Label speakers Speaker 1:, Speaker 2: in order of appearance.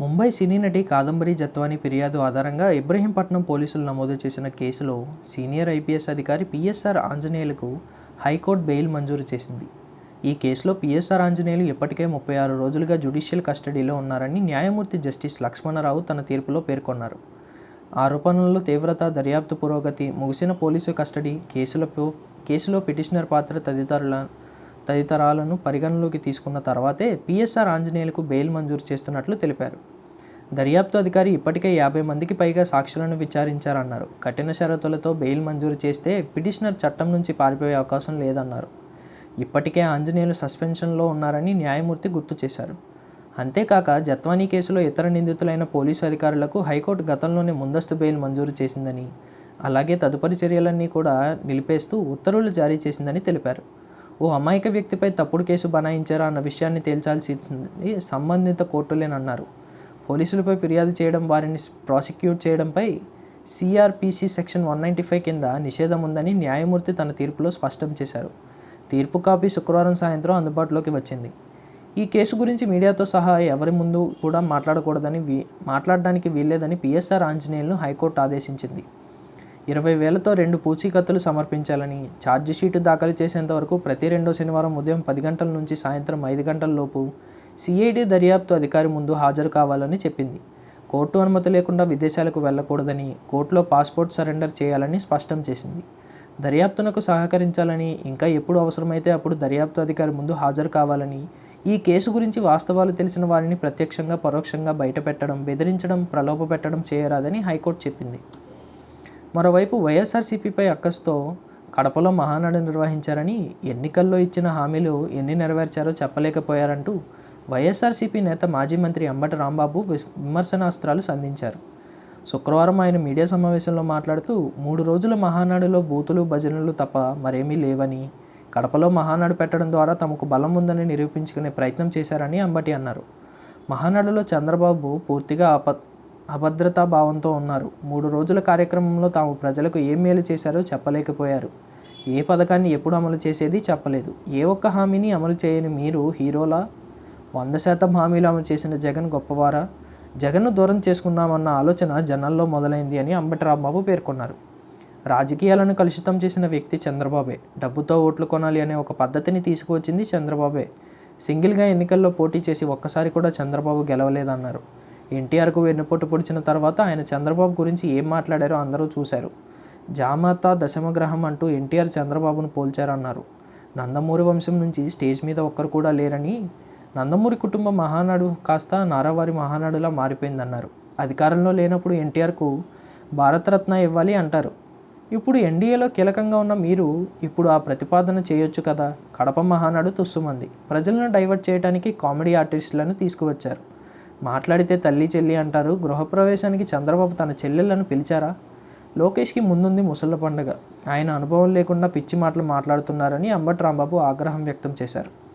Speaker 1: ముంబై సినీ నటి కాదంబరి జత్వానీ ఫిర్యాదు ఆధారంగా ఇబ్రహీంపట్నం పోలీసులు నమోదు చేసిన కేసులో సీనియర్ ఐపీఎస్ అధికారి పిఎస్ఆర్ ఆంజనేయులకు హైకోర్టు బెయిల్ మంజూరు చేసింది. ఈ కేసులో పిఎస్ఆర్ ఆంజనేయులు ఇప్పటికే ముప్పై ఆరు రోజులుగా జ్యుడిషియల్ కస్టడీలో ఉన్నారని న్యాయమూర్తి జస్టిస్ లక్ష్మణరావు తన తీర్పులో పేర్కొన్నారు. ఆరోపణల్లో తీవ్రత దర్యాప్తు పురోగతి ముగిసిన పోలీసు కస్టడీ కేసులపో కేసులో పిటిషనర్ పాత్ర తదితరుల తదితరాలను పరిగణలోకి తీసుకున్న తర్వాతే పిఎస్ఆర్ ఆంజనేయులకు బెయిల్ మంజూరు చేస్తున్నట్లు తెలిపారు. దర్యాప్తు అధికారి ఇప్పటికే యాభై మందికి పైగా సాక్షులను విచారించారన్నారు. కఠిన షరతులతో బెయిల్ మంజూరు చేస్తే పిటిషనర్ చట్టం నుంచి పారిపోయే అవకాశం లేదన్నారు. ఇప్పటికే ఆంజనేయులు సస్పెన్షన్లో ఉన్నారని న్యాయమూర్తి గుర్తు చేశారు. అంతేకాక జత్వానీ కేసులో ఇతర నిందితులైన పోలీసు అధికారులకు హైకోర్టు గతంలోనే ముందస్తు బెయిల్ మంజూరు చేసిందని అలాగే తదుపరి చర్యలన్నీ కూడా నిలిపేస్తూ ఉత్తర్వులు జారీ చేసిందని తెలిపారు. ఓ అమాయక వ్యక్తిపై తప్పుడు కేసు బనాయించారా అన్న విషయాన్ని తేల్చాల్సింది సంబంధిత కోర్టులేనన్నారు. పోలీసులపై ఫిర్యాదు చేయడం వారిని ప్రాసిక్యూట్ చేయడంపై CrPC section one ninety five కింద నిషేధం ఉందని న్యాయమూర్తి తన తీర్పులో స్పష్టం చేశారు. తీర్పు కాపీ శుక్రవారం సాయంత్రం అందుబాటులోకి వచ్చింది. ఈ కేసు గురించి మీడియాతో సహా ఎవరి ముందు కూడా మాట్లాడకూడదని వీ మాట్లాడడానికి వీల్లేదని పిఎస్ఆర్ ఆంజనేయులను హైకోర్టు ఆదేశించింది. ఇరవై వేలతో రెండు పూచీకత్తులు సమర్పించాలని. ఛార్జిషీటు దాఖలు చేసేంత వరకు ప్రతి రెండో శనివారం ఉదయం పది గంటల నుంచి సాయంత్రం ఐదు గంటల లోపు సిఐడి దర్యాప్తు అధికారి ముందు హాజరు కావాలని చెప్పింది. కోర్టు అనుమతి లేకుండా విదేశాలకు వెళ్ళకూడదని కోర్టులో పాస్పోర్ట్ సరెండర్ చేయాలని స్పష్టం చేసింది. దర్యాప్తునకు సహకరించాలని ఇంకా ఎప్పుడు అవసరమైతే అప్పుడు దర్యాప్తు అధికారి ముందు హాజరు కావాలని ఈ కేసు గురించి వాస్తవాలు తెలిసిన వారిని ప్రత్యక్షంగా పరోక్షంగా బయటపెట్టడం బెదిరించడం ప్రలోభపెట్టడం చేయరాదని హైకోర్టు చెప్పింది. మరోవైపు వైఎస్ఆర్సీపీపై అక్కసుతో కడపలో మహానాడు నిర్వహించారని ఎన్నికల్లో ఇచ్చిన హామీలు ఎన్ని నెరవేర్చారో చెప్పలేకపోయారంటూ వైఎస్ఆర్సీపీ నేత మాజీ మంత్రి అంబటి రాంబాబు విమర్శనాస్త్రాలు సంధించారు. శుక్రవారం ఆయన మీడియా సమావేశంలో మాట్లాడుతూ మూడు రోజుల మహానాడులో బూతులు భజనలు తప్ప మరేమీ లేవని కడపలో మహానాడు పెట్టడం ద్వారా తమకు బలం ఉందని నిరూపించుకునే ప్రయత్నం చేశారని అంబటి అన్నారు. మహానాడులో చంద్రబాబు పూర్తిగా అప అభద్రతా భావంతో ఉన్నారు. మూడు రోజుల కార్యక్రమంలో తాము ప్రజలకు ఏం మేలు చేశారో చెప్పలేకపోయారు. ఏ పథకాన్ని ఎప్పుడు అమలు చేసేది చెప్పలేదు. ఏ ఒక్క హామీని అమలు చేయని మీరు హీరోలా? వంద శాతం హామీలు అమలు చేసిన జగన్ గొప్పవారా? జగన్ను దూరం చేసుకున్నామన్న ఆలోచన జనాల్లో మొదలైంది అని అంబటి రాంబాబు పేర్కొన్నారు. రాజకీయాలను కలుషితం చేసిన వ్యక్తి చంద్రబాబే. డబ్బుతో ఓట్లు కొనాలి అనే ఒక పద్ధతిని తీసుకువచ్చింది చంద్రబాబే. సింగిల్గా ఎన్నికల్లో పోటీ చేసి ఒక్కసారి కూడా చంద్రబాబు గెలవలేదన్నారు. ఎన్టీఆర్కు వెన్నుపోటు పొడిచిన తర్వాత ఆయన చంద్రబాబు గురించి ఏం మాట్లాడారో అందరూ చూశారు. జామాత దశమగ్రహం అంటూ ఎన్టీఆర్ చంద్రబాబును పోల్చారన్నారు. నందమూరి వంశం నుంచి స్టేజ్ మీద ఒక్కరు కూడా లేరని నందమూరి కుటుంబ మహానాడు కాస్త నారావారి మహానాడులా మారిపోయిందన్నారు. అధికారంలో లేనప్పుడు ఎన్టీఆర్కు భారతరత్న ఇవ్వాలి అంటారు. ఇప్పుడు ఎన్డీఏలో కీలకంగా ఉన్న మీరు ఇప్పుడు ఆ ప్రతిపాదన చేయొచ్చు కదా? కడప మహానాడు తుస్సుమంది. ప్రజలను డైవర్ట్ చేయడానికి కామెడీ ఆర్టిస్టులను తీసుకువచ్చారు. మాట్లాడితే తల్లి చెల్లి అంటారు. గృహప్రవేశానికి చంద్రబాబు తన చెల్లెళ్ళను పిలిచారా? లోకేష్కి ముందుంది ముసళ్ళ పండుగ. ఆయన అనుభవం లేకుండా పిచ్చి మాటలు మాట్లాడుతున్నారని అంబటి రాంబాబు ఆగ్రహం వ్యక్తం చేశారు.